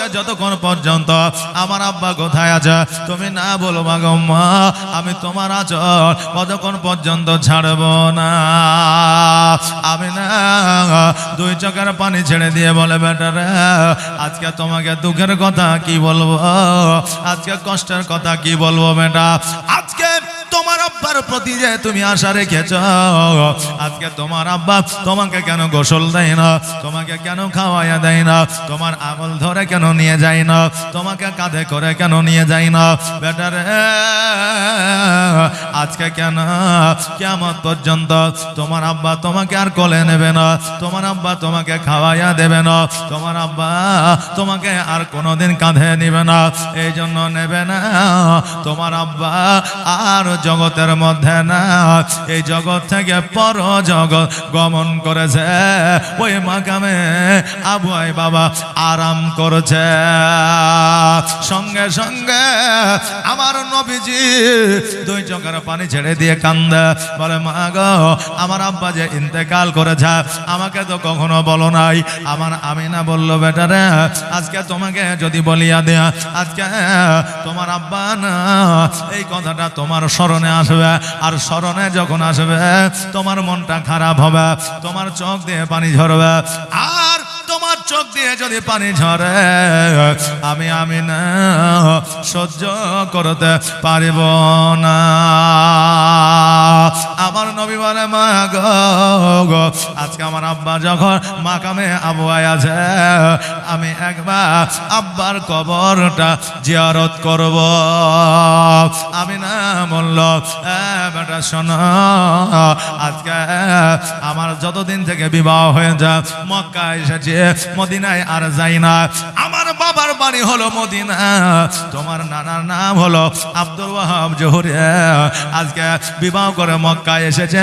আজকে যতক্ষণ পর্যন্ত আমার আব্বা কোথায় আছে, তুমি না বলো মা আমি তোমার আচর কতক্ষণ পর্যন্ত ছাড়ব না। আমি না দুই চোখের পানি ছেড়ে দিয়ে বলে বেটারে আজকে তোমাকে দুঃখের কথা কি বলব? আজকে কষ্টের কথা কি বলব বেটা? আব্বার প্রতি যে তুমি আশা রেখেছ, আজকে তোমার আব্বা তোমাকে কেন গোসল দেয় না? তোমাকে কেন খাওয়াইয়া দেয় না? তোমার আঙুল ধরে কেন নিয়ে যায় না? তোমাকে কাঁধে করে কেন নিয়ে যায় না? বেটার আজকে কেন? কেমন পর্যন্ত তোমার আব্বা তোমাকে আর কোলে নেবে না। তোমার আব্বা তোমাকে খাওয়াইয়া দেবে না। তোমার আব্বা তোমাকে আর কোনোদিন কাঁধে নেবে না। এই জন্য নেবে না। তোমার আব্বা আর জগতের মধ্যে না, এই জগৎ থেকে পর জগৎ গমন করেছে। ওই মাকামে আবুয়াই বাবা আরাম করেছে। সঙ্গে সঙ্গে আমার নবীজি দুই চোখের পানি ছেড়ে দিয়ে কান্দে। বলে, মা গো, আমার আব্বা যে ইন্তেকাল করেছে, আমাকে তো কখনো বলো নাই। আমার আমি না বলল বেটারে আজকে তোমাকে যদি বলিয়া দেয়া, আজকে তোমার আব্বা না, এই কথাটা তোমার স্মরণে আসবে। আর স্মরণে যখন আসবে তোমার মনটা খারাপ হবে তোমার চোখ দিয়ে পানি ঝরবে আর চোখ দিয়ে যদি পানি ঝরে, আমি আমি না সহ্য করতে পারিব না। আমার নবী বলে, মা গো আজকে আমার আব্বা যখন মাকামে আবহাওয়ায় আছে আমি একবার আব্বার কবরটা জিয়ারত করব। আমি না বলল, "এ বেটা, শোনো, আজকে আমার যতদিন থেকে বিবাহ হয়ে যা মক্কা এসেছে মদিনায় আর যাই না। আমার বাবার বাড়ি হলো মদিনা। তোমার নানার নাম হলো আব্দুল ওয়াহাব জহুরে। আজকে বিবাহ করে মক্কায় এসেছে।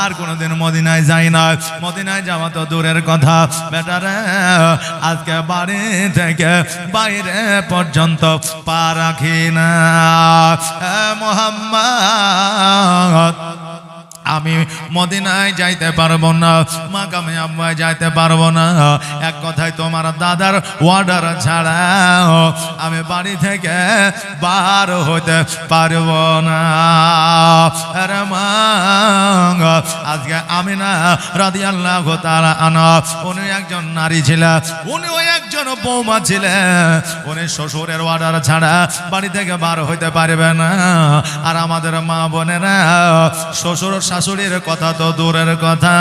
আর কোনোদিন মদিনায় যাই না। মদিনায় যাওয়া তো দূরের কথা। বেটারে আজকে বাড়ি থেকে বাইরে পর্যন্ত পা রাখি না। মোহাম্মদ আমি মদিনায় যাইতে পারব না, মাকামে আম্মায় যাইতে পারব না। এক কথায় তোমার দাদার ওয়ার্ডার ছাড়া আমি বাড়ি থেকে বার হতে পারব না। আজকে আমি না রাদি আল্লাহ তারা আনা উনি একজন নারী ছিলেন উনিও একজন বৌমা ছিলেন। উনি শ্বশুরের অর্ডার ছাড়া বাড়ি থেকে বার হইতে পারবে না। আর আমাদের মা বোনেরা শ্বশুর শাশুড়ির কথা তো দূরের কথা,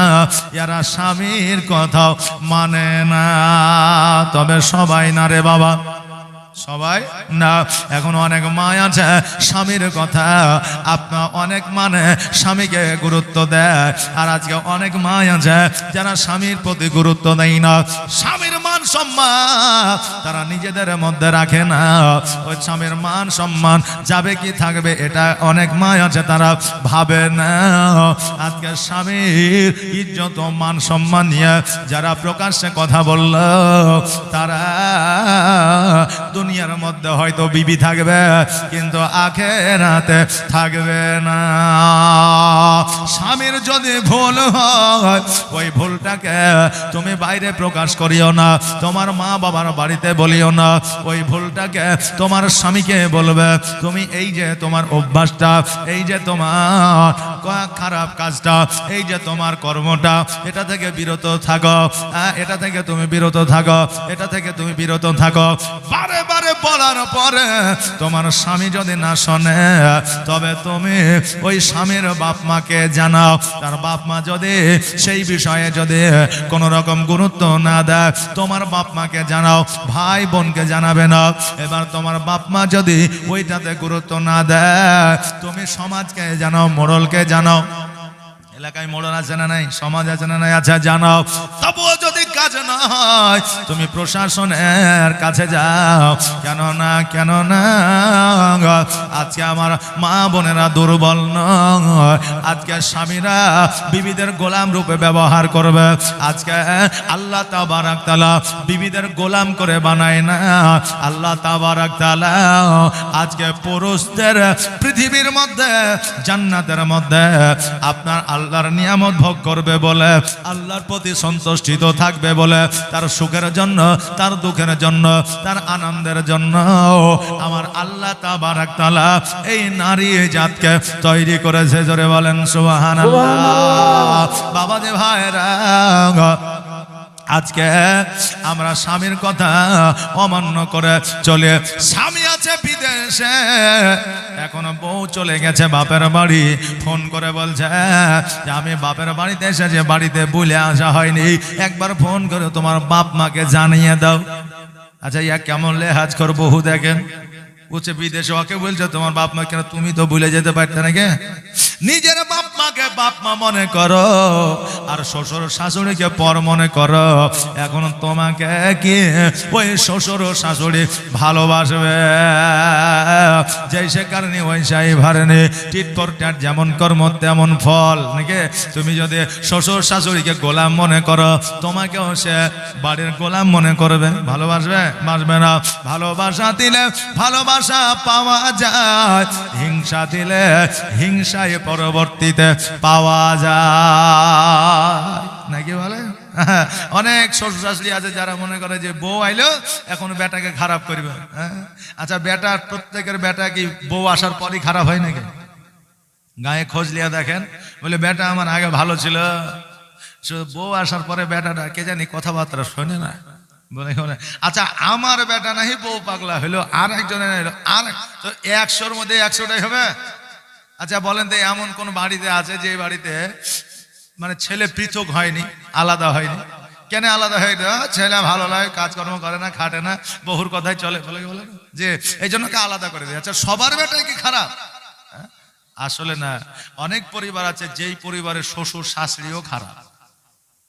এরা স্বামীর কথাও মানে না। তবে সবাই না রে বাবা। সবাই না। এখন অনেক মা আছে স্বামীর কথা। আপনার অনেক মানে স্বামীকে গুরুত্ব দেয়। আর আজকে অনেক মা আছে যারা স্বামীর প্রতি গুরুত্ব দেয় না। স্বামীর মান সম্মান তারা নিজেদের মধ্যে রাখে না। ওই স্বামীর মান সম্মান যাবে কি থাকবে এটা অনেক মা আছে, তারা ভাবে না। আজকে স্বামীর ইজ্জত মান সম্মান নিয়ে যারা প্রকাশ্যে কথা বলল, তারা দুনিয়ার মধ্যে হয়তো বিবি থাকবে, কিন্তু আখেরাতে থাকবে না। স্বামীর যদি ভুল হয়, ওই ভুলটাকে তুমি বাইরে প্রকাশ করিও না। তোমার মা বাবার বাড়িতে বলিও না। ওই ভুলটাকে তোমার স্বামীকে বলবে। তুমি এই যে তোমার অভ্যাসটা এই যে তোমার খারাপ কাজটা এই যে তোমার কর্মটা এটা থেকে বিরত থাকো। হ্যাঁ, এটা থেকে তুমি বিরত থাকো। এটা থেকে তুমি বিরত থাকো। বারে বারে বলার পরে তোমার স্বামী যদি না শোনে তবে তুমি ওই স্বামীর বাপ মাকে জানাও। তার বাপ মা যদি সেই বিষয়ে যদি কোনো রকম গুরুত্ব না দেয় তোমার বাপ মাকে জানাও, ভাই বোনকে জানাবে না। এবার তোমার বাপ মা যদি ওইটাতে গুরুত্ব না দেয়, তুমি সমাজকে জানাও, মোড়লকে জানাও। এলাকায় মোড়ল আছে না নাই? সমাজ আছে না নাই? আচ্ছা জানাও। তবুও যদি কাজ না হয় তুমি প্রশাসনের কাছে যাও। কেন না কেন না আজকে আমার মা বোনেরা দুর্বল নয়। আজকে স্বামীরা বিবিদের গোলাম রূপে ব্যবহার করবে। আজকে আল্লাহ তাবারাক তালা বিবিদের গোলাম করে বানায় না। আল্লাহ তাবারাক তালা আজকে পুরুষদের পৃথিবীর মধ্যে, জান্নাতের মধ্যে আপনার আল্লাহর নিয়ামত ভোগ করবে বলে আল্লাহর প্রতি সন্তুষ্টিত থাকবে বলে তার সুখের জন্য তার দুঃখের জন্য তার আনন্দের জন্য আমার আল্লাহ তাবারাক তালা এই নারী জাতকে তৈরি করেছে। জোরে বলেন সুবাহান বাবা যে ভাইরা আজকে আমরা স্বামীর কথা অমান্য করে চলে স্বামী আছে বিদেশে। এখনও বউ চলে গেছে বাপের বাড়ি। ফোন করে বলছে যে আমি বাপের বাড়িতে এসেছে, বাড়িতে বলে আসা হয়নি। একবার ফোন করে তোমার বাপ মাকে জানিয়ে দাও। আচ্ছা ইয়া কেমন লেহাজ করব দেখেন। বলছে বিদেশে ওকে বলছে, তোমার বাপ মা কেন তুমি তো ভুলে যেতে পারতে নাকি? নিজের বাপ মাকে বাপ মা মনে করো, আর শ্বশুর শাশুড়িকে পর মনে করো। এখন তোমাকে কি ওই শ্বশুর শাশুড়ি ভালোবাসবে? যেই সে কারণে ওই সাই ভারেনি। টিট পর ট্যাট যেমন কর্ম, তেমন ফল, নাকি? তুমি যদি শ্বশুর শাশুড়িকে গোলাম মনে করো, তোমাকেও সে বাড়ির গোলাম মনে করবে। ভালোবাসবে? বাসবে না। ভালোবাসা দিলে ভালোবাসা পাওয়া যায়। হিংসা দিলে হিংসায় পরবর্তীতে পাওয়া যায়। নাকি বলে? অনেক শ্বশুর শাশুড়ি আছে যারা মনে করে যে বউ আইলো, এখন বেটাকে খারাপ করবে। হ্যাঁ? আচ্ছা বেটার, প্রত্যেকের বেটা কি বউ আসার পরই খারাপ হয় নাকি? গায়ে খোঁজ লিয়া দেখেন, বলে, বেটা আমার আগে ভালো ছিল। বউ আসার পরে বেটাটা কে জানি কথাবার্তা শোনে না। আচ্ছা আমার বেটা নাহি, বউ পাগলা হইল আর একজনের হইল, আর, তো একশোর মধ্যে একশোটাই হবে? আচ্ছা বলেন তো, এমন কোন বাড়িতে আছে যে বাড়িতে মানে ছেলে পৃথক হয়নি, আলাদা হয়নি? কেন আলাদা হয়ে গেল? ছেলে ভালো লাগে কাজকর্ম করে না, খাটে না বহুর কথাই চলে, বলে বলে? যে, এই জন্য কে আলাদা করে দেয় আচ্ছা সবার বেটাই কি খারাপ? হ্যাঁ? আসলে না, অনেক পরিবার আছে, যেই পরিবারের শ্বশুর শাশুড়িও খারাপ।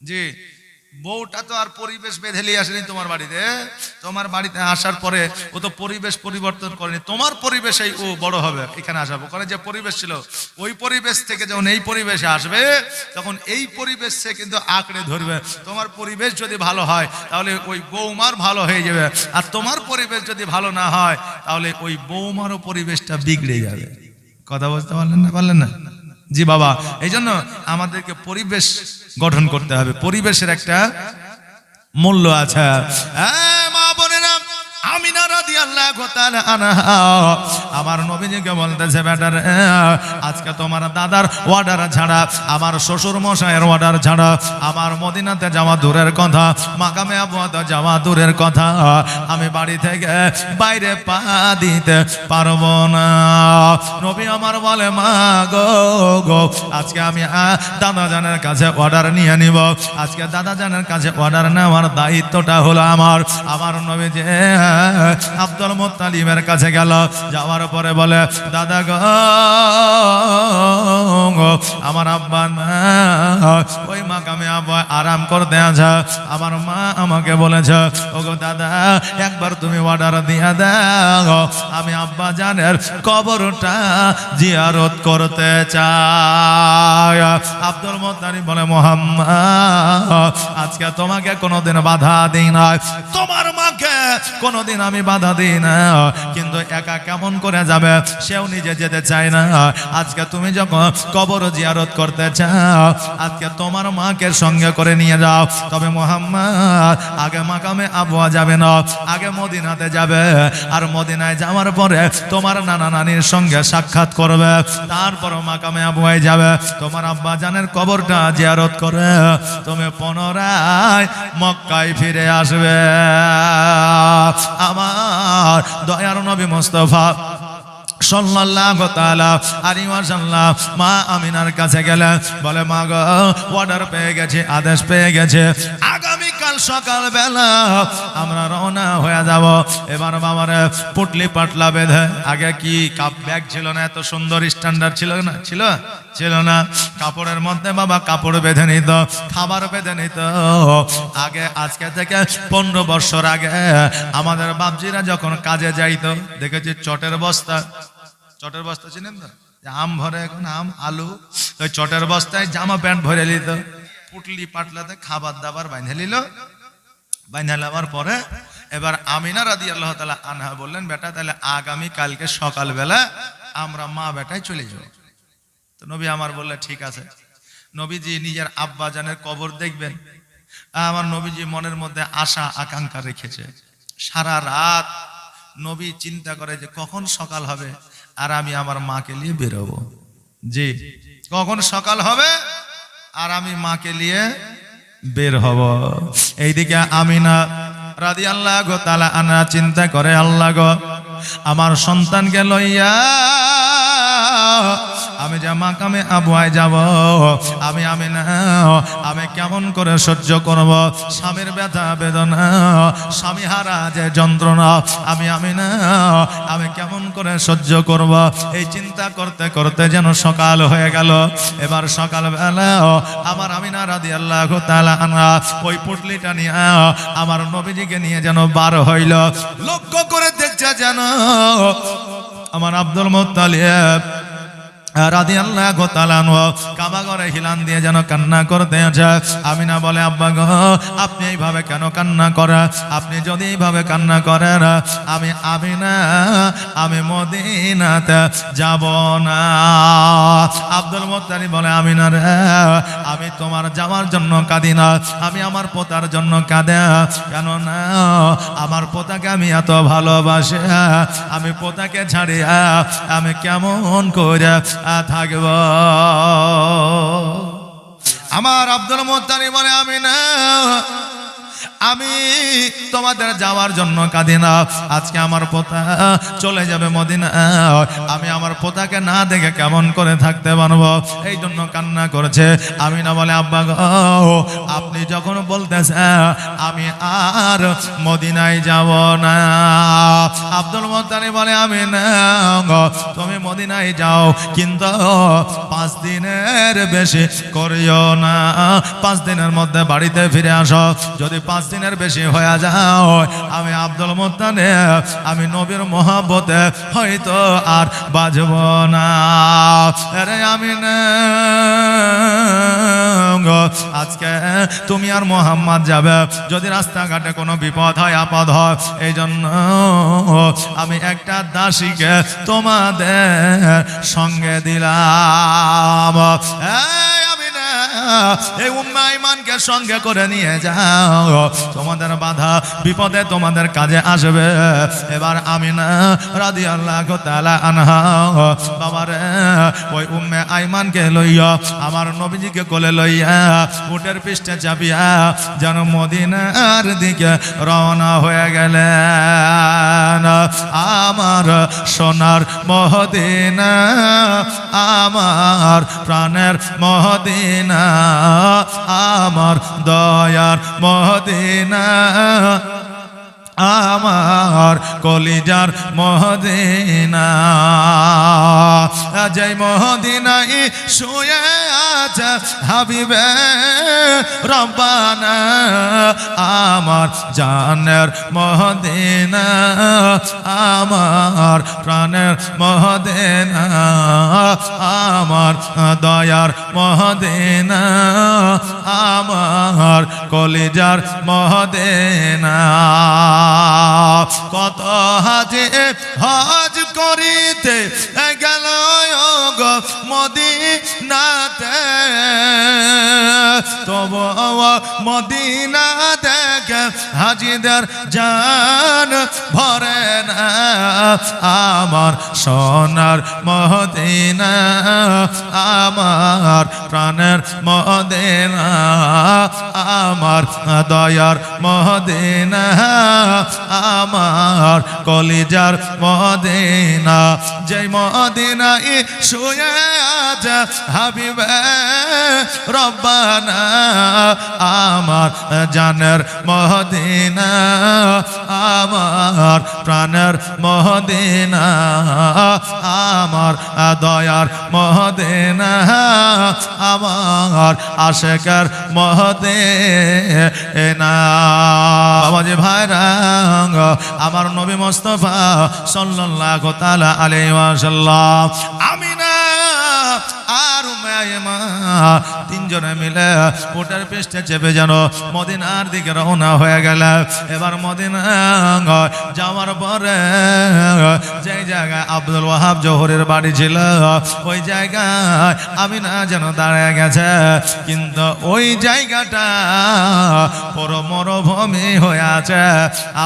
জি বউটা তো আর পরিবেশ বেঁধে নিয়ে আসেনি তোমার বাড়িতে। তোমার বাড়িতে আসার পরে ও তো পরিবেশ পরিবর্তন করেনি। তোমার পরিবেশেই ও বড় হবে, এখানে আসার ওখানে যে পরিবেশ ছিল, ওই পরিবেশ থেকে যখন এই পরিবেশে আসবে, তখন এই পরিবেশ সে কিন্তু আঁকড়ে ধরবে। তোমার পরিবেশ যদি ভালো হয়, তাহলে ওই বৌমার ভালো হয়ে যাবে। আর তোমার পরিবেশ যদি ভালো না হয়, তাহলে ওই বৌমারও পরিবেশটা বিগড়ে যাবে। কথা বুঝতে পারলেন না? পারলেন না? জি বাবা এই জন্য আমাদেরকে পরিবেশ গঠন করতে হবে। পরিবেশের একটা মূল্য আছে। আমার নবীজিকে বলতেছে বেটার আজকে তোমার দাদার অর্ডার ছাড়া, আমার শ্বশুর মশাইয়ের অর্ডার ছাড়া, আমার মদিনাতে যাওয়া দূরের কথা, মাকামে আবহাওয়াতে যাওয়া দূরের কথা, আমি বাড়ি থেকে বাইরে পা দিতে পারব না। নবী আমার বলে, মা গো গো, আজকে আমি দাদা জানের কাছে অর্ডার নিয়ে নিব। আজকে দাদা জানের কাছে অর্ডার নেওয়ার দায়িত্বটা হলো আমার। আমার নবী যে আব্দুল মোত্তালিমের কাছে গেল। যাওয়ার পরে বলে, দাদা গো আমার আব্বা না ওই মাকামে আব্বা আরাম করতে আছে আমার মা আমাকে বলেছে, ওগো দাদা, একবার তুমি অর্ডার দিয়ে দাও। আমি আব্বা জানের কবরটা জিয়ারত করতে চাই। আব্দুল মোত্তালিব বলে, মোহাম্মদ, আজকে তোমাকে কোনোদিন বাধা দিই না তোমার মাকে কোনোদিন আমি বাধা দিই না কিন্তু একা কেমন করে যাবে, সেও নিজে যেতে চায় না। আজকে তুমি যখন কবর জিয়ারত করতে চাও, আজকে তোমার মাকে সঙ্গে করে নিয়ে যাও। তবে মোহাম্মদ, আগে মাকামে আবহাওয়া যাবে না, আগে মদিনাতে যাবে। আর মদিনায় যাওয়ার পরে তোমার নানা নানির সঙ্গে সাক্ষাৎ করবে। তারপর মাকামে আবহাওয়ায় যাবে। তোমার আব্বা জানের কবরটা জিয়ারত করে তুমি পুনরায় মক্কায় ফিরে আসবে। আমার দয়ার নবী মোস্তফা মা আমিনার কাছে গেলে বলে, মা গো অর্ডার পেয়ে গেছে, আদেশ পেয়ে গেছে। আগামী কাল সকাল বেলা আমরা রওনা হয়ে যাব। এবার বাবার পুটলি পাটলা বেঁধে, আগে কি কাপ ব্যাগ ছিল না? এত সুন্দর স্ট্যান্ডার্ড ছিল না? ছিল? ছিল না। কাপড়ের মধ্যে বাবা কাপড় বেঁধে নিত, খাবার বেঁধে নিত। আগে, আজকে থেকে পনেরো বছর আগে আমাদের বাপজিরা যখন কাজে যাইতো, দেখেছি চটের বস্তা। চটের বস্তা চিনেন তো? আম ভরে এখন আম, আলু। ওই চটের বস্তায় জামা প্যান্ট ভরে নিত। পুটলি পাটলাতে খাবার দাবার বাইন্ধে নিল। বাইন্ধে নেওয়ার পরে এবার আমিনা রাদি আল্লাহ তালা আনহা বললেন, বেটা, তাহলে আগামী কালকে সকালবেলা আমরা মা বেটায় চলে যাব। তো নবী আমার বললে, ঠিক আছে। নবীজি নিজের আব্বা জানের কবর দেখবেন। আমার নবীজি মনের মধ্যে আশা, আকাঙ্ক্ষা রেখেছে। সারা রাত নবী চিন্তা করে যে কখন সকাল হবে আর আমি আমার মাকে নিয়ে বেরোবো। জি, কখন সকাল হবে? আর আমি মাকে নিয়ে বের হব। এইদিকে আমিনা রাদি আল্লাহ গো তালা আনা চিন্তা করে, আল্লাহ গো, আমার সন্তানকে লইয়া আমি যে মাকামে আবুয়ায় যাব, আমি আমি না, আমি কেমন করে সহ্য করব? স্বামীর ব্যথা, বেদনা, স্বামী হারা যে যন্ত্রণা, আমি আমি না, আমি কেমন করে সহ্য করব? এই চিন্তা করতে করতে যেন সকাল হয়ে গেল। এবার সকাল বেলা আমার আমিনা রাদি আল্লাহ আনা ওই পুটলিটা নিয়ে আমার নবীজিকে নিয়ে যেন বার হইল। লক্ষ্য করে দেখছে যেন আমার আব্দুল মোত্তালিব রাধি আল্লাহ গোতালান কাবা ঘরে হিলান দিয়ে যেন কান্না করতে আছে আমিনা বলে, আব্বা আপনি এইভাবে কেন কান্না করে আপনি যদি এইভাবে কান্না করেন, আমি আমিনা, আমি মদিনাতে যাব না। আব্দুল মোত্তারি বলে, আমিনা রে, আমি তোমার যাওয়ার জন্য কাঁদি না, আমি আমার পোতার জন্য কাঁদে। কেন না আমার পোতাকে আমি এত ভালোবাসে, আমি পোতাকে ছাড়িয়া আমি কেমন করে থাকব। আমার আব্দুল মোত্তারি বলে আমি না আমি তোমাদের যাওয়ার জন্য কাঁদি না। আজকে আমার পোতা চলে যাবে মদিনা আমি আমার পোতাকে না দেখে কেমন করে থাকতে পারব? এই জন্য কান্না করেছে। আমি না বলে, আব্বা গো, আপনি যখন বলতেছেন, আমি আর মদিনায় যাব না। আব্দুল মোত্তানি বলে আমি না তুমি মদিনায় যাও, কিন্তু পাঁচ দিনের বেশি করিও না। পাঁচ দিনের মধ্যে বাড়িতে ফিরে আসো। যদি পাঁচ দিনের বেশি হয়ে যাও। আমি আব্দুল মোত্তানে আমি নবীর মহাব্বতে হয়তো আর বাজব না। আমি আজকে তুমি আর মোহাম্মদ যাবে। যদি রাস্তাঘাটে কোনো বিপদ হয়, আপদ হয় এই জন্য আমি একটা দাসীকে তোমাদের সঙ্গে দিলাম। না এই উম্মা ইমানকে সঙ্গে করে নিয়ে যাও। তোমাদের বাধা বিপদে তোমাদের কাজে আসবে। এবার আমি না রাদি আল্লাহ তালা আনহা, বাবারে, ওই উম্মে আইমানকে লইয়া, আমার নবীজিকে কোলে লইয়া, উটের পৃষ্ঠে চাপিয়া, যেন মদিনার দিকে রওনা হয়ে গেলেন। আমার সোনার মহদিনা, আমার প্রাণের মহদিনা আমার দয়ার মহদিনা আমার কলিজার মহদিনা জয় মহদিনাই শুয়ে আছে হাবিবে, রব্বানা, আমার জানের মহদিনা আমার প্রাণের মহদিনা আমার দয়ার মহদিনা কলিজার মহদেনা। কত হাজে হজ করিতে গেল মদিনাতে, তব মদিনা দেখে হাজিদের জান ভরে না। আমার সোনার মহদিনা আমার প্রাণের মহদিনা আমার দয়ার মহদিনা আমার কলিজার মদিনা। যেই মদিনাই শুয়ে হাবিবে রব্বানা, আমার জানের মদিনা আমার প্রাণের মদিনা আমার দয়ার মহদিনা, আমার আশেকার মহদিনা। বাবাজি ভাইরা, আমার নবী মোস্তফা সাল্লাল্লাহু তাআলা আলাইহি ওয়াসাল্লাম, আমিনা আর উমাইমা তিন তিনজনে মিলে ওটার পেস্টে চেপে যেন মদিনার দিকে রওনা হয়ে গেল। এবার মদিনা যাওয়ার পরে যে জায়গায় আব্দুল ওয়াহাব জোহরের বাড়ি ছিল, ওই জায়গায় আমি না যেন দাঁড়িয়ে গেছে। কিন্তু ওই জায়গাটা পুরো মরুভূমি হয়ে আছে।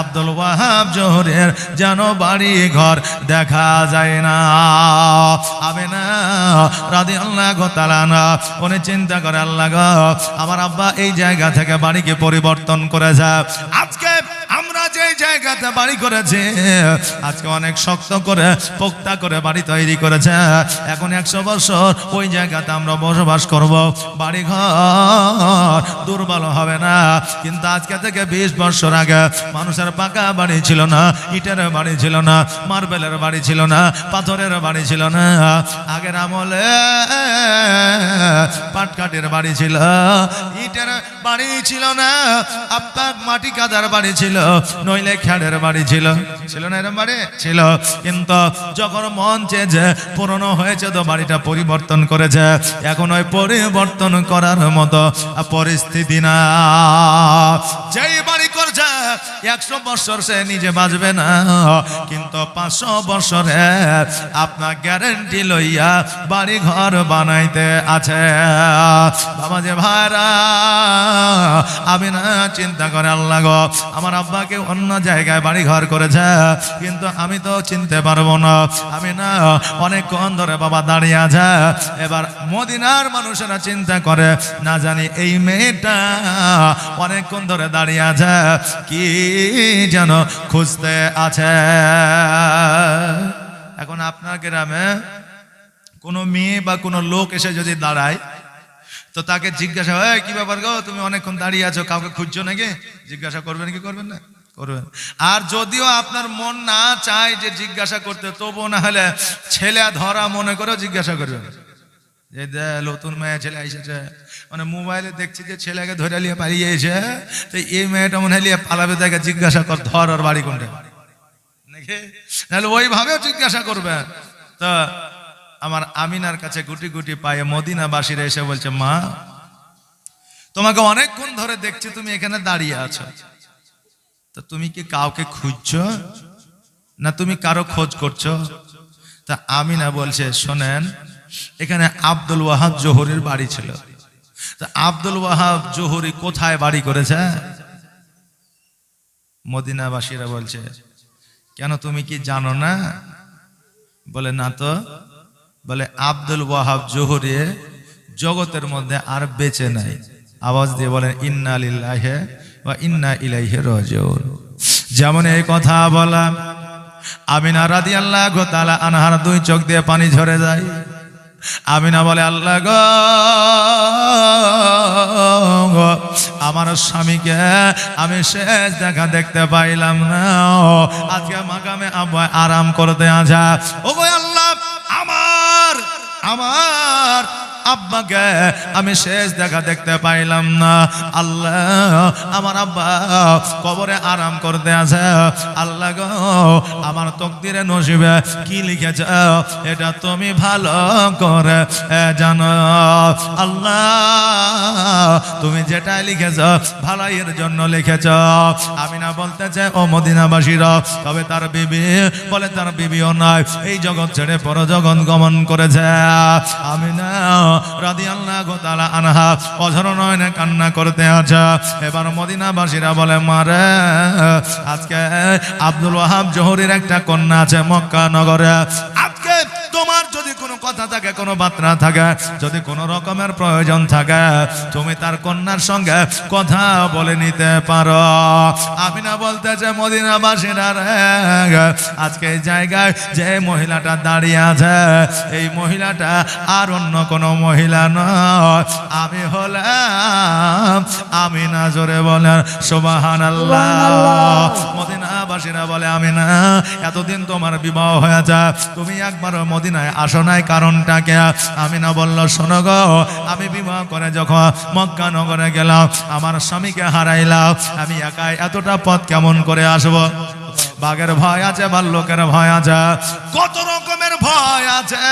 আব্দুল ওয়াহাব জোহরের যেন বাড়ি ঘর দেখা যায় না। আমি না রাধি আল্লাহ চিন্তা করে আল্লাহ আমার আব্বা এই জায়গা থেকে বাড়িকে পরিবর্তন করে যা আজকে জায়গাতে বাড়ি করেছি। আজকে অনেক শক্ত করে, পোক্তা করে বাড়ি তৈরি করেছে। এখন একশো বছর ওই জায়গাতে আমরা বসবাস করব। বাড়ি ঘর দুর্বল হবে না। কিন্তু আজকে থেকে বিশ বছর আগে মানুষের পাকা বাড়ি ছিল না, ইটের বাড়ি ছিল না, মার্বেলের বাড়ি ছিল না, পাথরের বাড়ি ছিল না। আগের আমলে পাটকাটের বাড়ি ছিল, ইটের বাড়ি ছিল না আপনার মাটি কাদার বাড়ি ছিল নইলে খ্যাড়ের বাড়ি ছিল। ছিল না এরম বাড়ি? ছিল। কিন্তু যখন মন চেয়েছে পুরনো হয়েছে তো বাড়িটা পরিবর্তন করেছে। এখন ওই পরিবর্তন করার মতো পরিস্থিতি না। যেই করছে একশো বছর সে নিজে বাঁচবে না, কিন্তু পাঁচশো বছরে আপনার গ্যারেন্টি লইয়া বাড়ি ঘর বানাইতে আছে। বাবা যে ভাইরা, আমি না চিন্তা করে, আল্লাহ আমার আব্বাকে অন্য জায়গায় বাড়ি ঘর করেছে, কিন্তু আমি তো চিনতে পারব না। আমি না অনেকক্ষণ ধরে বাবা দাঁড়িয়ে আছে। এবার মদিনার মানুষেরা চিন্তা করে, না জানি এই মেয়েটা অনেকক্ষণ ধরে দাঁড়িয়ে আছে। কি যেন খুঁজতে আছে? এখন আপনার গ্রামে কোনো মেয়ে বা কোনো লোক এসে যদি দাঁড়ায়, তো তাকে জিজ্ঞাসা হয় কি ব্যাপার গো? তুমি অনেকক্ষণ দাঁড়িয়ে আছো, কাউকে খুঁজছো নাকি? জিজ্ঞাসা করবেন কি করবেন না? করবেন। আর যদিও আপনার মন না চায় যে জিজ্ঞাসা করতে, তবুও না হলে ছেলে ধরা মনে করেও জিজ্ঞাসা করবেন। যে নতুন মেয়ে ছেলে এসেছে। মানে মোবাইলে দেখছি যে ছেলেকে ধরে নিয়ে পালিয়েছে তো এই মেয়েটা মনে হয় পালাবে, তাকে জিজ্ঞাসা কর, ধর ওর বাড়ি কোনটা। নাকি? ওইভাবেও জিজ্ঞাসা করবেন তো আমার আমিনার কাছে গুটি গুটি পায়ে মদিনাবাসীরা এসে বলছে, মা, তোমাকে অনেকক্ষণ ধরে দেখছি তুমি এখানে দাঁড়িয়ে আছো। তো তুমি কি কাউকে খুঁজছো? না তুমি কারও খোঁজ করছ? তা আমিনা বলছে, শোনেন এখানে আব্দুল ওয়াহাব জোহরের বাড়ি ছিল। আব্দুল ওয়াহাব জোহরি কোথায় বাড়ি করেছে? মদিনাবাসীরা বলছে, কেন তুমি কি জানো না? বলে, না তো। বলে, আব্দুল ওয়াহাব জোহরে জগতের মধ্যে আর বেঁচে নাই। আওয়াজ দিয়ে বলেন, ইন্না লিল্লাহে বা ইন্না ইলাইহে রাজিউন। যেমন এই কথা বলা, আমিনা রাদিয়াল্লাহু তাআলা আনহার দুই চোখ দিয়ে পানি ঝরে যায়। আমিনা বলে আল্লাহ গো। আমার স্বামীকে আমি শেষ দেখা দেখতে পাইলাম না। আজকে মাগামে আব্বা আরাম করতে আজা ও আল্লাহ, আমার আমার আব্বাকে আমি শেষ দেখা দেখতে পাইলাম না। আল্লাহ, আমার আব্বা কবরে আরাম করতে আছে। আল্লাহ গো, আমার তকদিরে নসিবে কি লিখেছ? এটা তুমি ভালো করে জানো। আল্লাহ, তুমি যেটা লিখেছ, ভালাইয়ের জন্য লিখেছ। আমি না বলতে চাই, ও মদিনাবাসীরা, তবে তার বিবি, বলে তার বিবিও নয়, এই জগৎ ছেড়ে পর জগৎ গমন করেছে। আমি না রাদি আল্লাহ গোতালা আনহা, অঝর কান্না করতে আছে। এবার মদিনাবাসীরা বলে, মারে, আজকে আব্দুল ওয়াহাব জহরির একটা কন্যা আছে মক্কা নগরে আজকে তোমার যদি কোনো কথা থাকে কোনো বার্তা থাকে যদি কোনো রকমের প্রয়োজন থাকে তুমি তার কন্যার সঙ্গে কথা বলে নিতে পারো। আমি না বলতে যে মদিনাবাসীরা রে আজকে এই জায়গায় যে মহিলাটা দাঁড়িয়ে আছে এই মহিলাটা আর অন্য কোনো মহিলা নয়। আমি হলাম আমি না জোরে বলেন সোবাহান আল্লাহ মদিনাবাসীরা বলে আমি না এতদিন তোমার বিবাহ হয়ে হয়েছে তুমি একবার মদিনায় আসো নাই কারণটাকে আমি না বলল, শোনো গো, আমি বিবাহ করে যখন মক্কা নগরে গেলাম, আমার স্বামীকে হারাইলাম, আমি একাই এতটা পথ কেমন করে আসব? বাঘের ভয় আছে ভাল্লুকের ভয় আছে। কত রকমের ভয় আছে।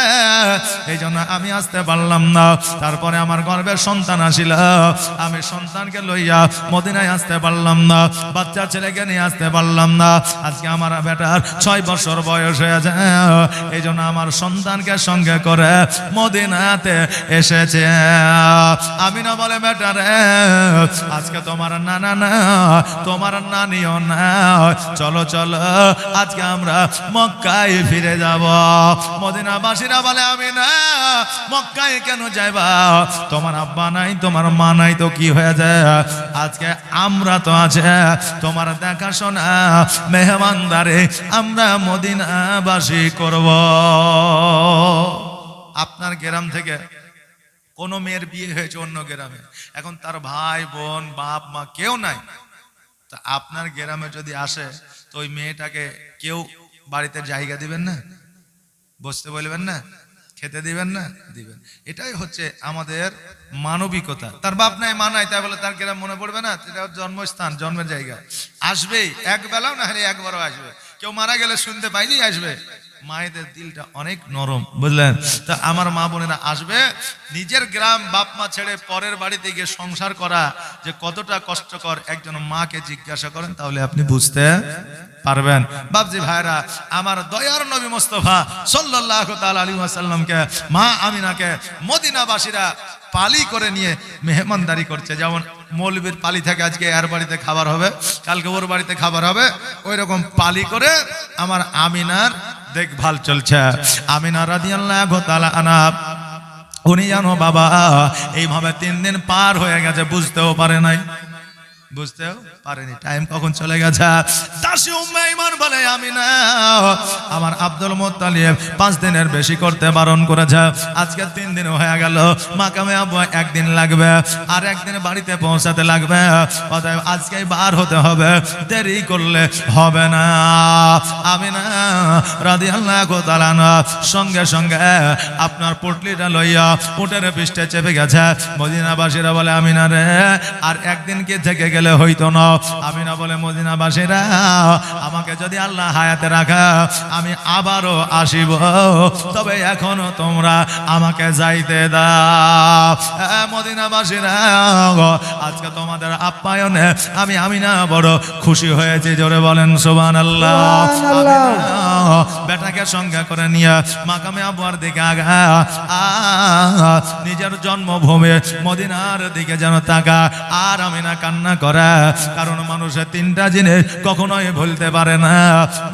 এই জন্য আমি আসতে পারলাম না। তারপরে আমার গর্বের সন্তান আসিল। আমি সন্তানকে লইয়া মদিনায় আসতে পারলাম না। বাচ্চা ছেলেকে নিয়ে আসতে পারলাম না। আজকে আমার বেটার ছয় বছর বয়স হয়েছে। এই জন্য আমার সন্তানকে সঙ্গে করে মদিনাতে এসেছে। আমি না বলে, বেটারে, আজকে তোমার নানা না তোমার নানিও না চলো চলো আজকে আমরা মক্কায় ফিরে যাব। মদিনাবাসীরা বলে আমি না মক্কায় কেন যাইবা? তোমার আব্বা নাই, তোমার মা নাই, তো কি হয়ে যায় আজকে আমরা তো আছে, তোমার দেখাশোনা মেহমানদারে আমরা মদিনাবাসী করব। আপনার গ্রাম থেকে কোনো মেয়ের বিয়ে হয়েছে অন্য গ্রামে। এখন তার ভাই, বোন, বাপ, মা কেউ নাই। তা আপনার গ্রামে যদি আসে ওই মেয়েটাকে কেউ বাড়িতে জায়গা দিবেন না? বসতে বলবেন না? খেতে দিবেন না? দিবেন। এটাই হচ্ছে আমাদের মানবিকতা। তার বাপ নাই, মা নাই, তাই বলে তার গ্রাম মনে পড়বে না? এটা জন্মস্থান, জন্মের জায়গা। আসবেই এক বেলাও না হলে একবারও আসবে। কেউ মারা গেলে শুনতে পাইনি, আসবে। মায়েদের দিলটা অনেক নরম, বুঝলেন? তা আমার মা বোনেরা আসবে, নিজের গ্রাম বাপ মা ছেড়ে পরের বাড়িতে গিয়ে সংসার করা যে কতটা কষ্টকর একজন মাকে জিজ্ঞাসা করেন, তাহলে আপনি বুঝতে পারবেন। বাবজি ভাইরা, আমার দয়ার নবী মোস্তফা সাল্লাল্লাহু তাআলা আলাইহি ওয়াসাল্লামকে, মা আমিনাকে মদিনাবাসীরা পালি করে নিয়ে মেহমানদারি করছে। যেমন মৌলবীর পালি থেকে আজকে এর বাড়িতে খাবার হবে, কালকে ওর বাড়িতে খাবার হবে ওই রকম পালি করে আমার আমিনার দেখভাল চলছে। আমিনা রাদিয়াল্লাহু তাআলা আনা উনি জানো বাবা, এইভাবে তিন দিন পার হয়ে গেছে, বুঝতেও পারে নাই। বুঝতেও পারেনি। টাইম কখন চলে গেছে? দাসী উম্মে ইমান বলে, আমি না, আমার আব্দুল মোত্তালিব পাঁচ দিনের বেশি করতে বারণ করেছে। আজকে তিন দিন হয়ে গেল। মাকামে আব্বু একদিন লাগবে আর একদিন বাড়িতে পৌঁছাতে লাগবে। অতএব আজকেই বার হতে হবে। দেরি করলে হবে না। আমি না রাদি আল্লাহ তালানা সঙ্গে সঙ্গে আপনার পটলিটা লইয়া উটের পৃষ্ঠে চেপে গেছে। মদিনাবাসীরা বলে, আমি না রে, আর একদিন কে থেকে গেলে হইতো না। আমি না বলে মদিনাবাসীরা আমাকে যদি আল্লাহ হায়াতে রাখা আমি আবারও আসিব। তবে এখনও তোমরা আমাকে যাইতে দাও। মদিনাবাসীরা আজকে তোমাদের আপ্যায়নে আমি আমি না বড় খুশি হয়েছি। জোরে বলেন সোবান আল্লাহ বেটাকে সঙ্গে করে নিয়ে মাকামে আবুয়ার দিকে আগা আ, নিজের জন্মভূমি মদিনার দিকে যেন তাকা আর আমি না কান্না করে। কারণ মানুষের তিনটা জিনিস কখনোই ভুলতে পারে না।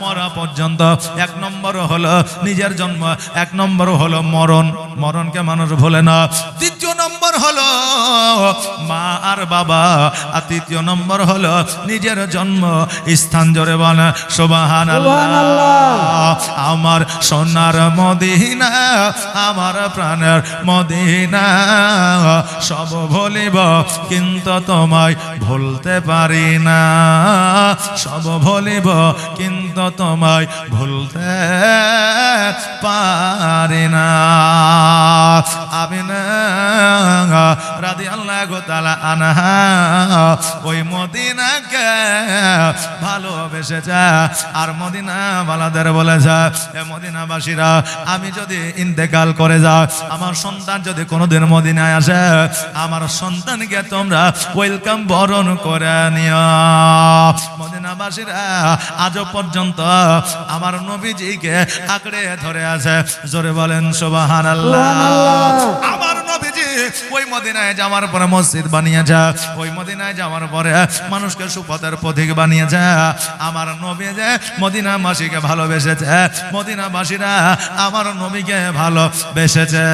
মরা পর্যন্ত এক নম্বর হলো নিজের জন্ম এক নম্বর হলো মরণ। মরণকে মানুষ ভোলে না। দ্বিতীয় নম্বর হলো মা আর বাবা। আর তৃতীয় নম্বর হলো নিজের জন্ম স্থান জোরে বলে। সোবাহান আমার সোনার মদিনা আমার প্রাণের মদিনা। সব ভুলিব কিন্তু তোমায় ভুলতে পারি না। সব ভুলিব, কিন্তু তোমায় ভুলতে পারি না। আমি না রাধি আল্লাহ গোতালা আনহা, ওই মদিনাকে ভালোবেসেছে। আর মদিনা বালাদের বলেছে, এ মদিনাবাসীরা, আমি যদি ইন্তেকাল করে যাও আমার সন্তান যদি কোনোদিন মদিনায় আসে, আমার সন্তানকে তোমরা ওয়েলকাম বরণ করে নিও। মদিনাবাসীরা আজও পর্যন্ত আমার নবীজিকে আঁকড়ে ধরে আছে। জোরে বলেন সোবাহান আমার নবীজি ওই মদিনায় যাওয়ার পরে মসজিদ বানিয়েছে। ওই মদিনায় যাওয়ার পরে মানুষকে সুপথের পথিক বানিয়েছে। আমার নবী যে মদিনা মাসিকে ভালোবেসেছে। মদিনাবাসীরা আমার নবীকে ভালোবেসেছে।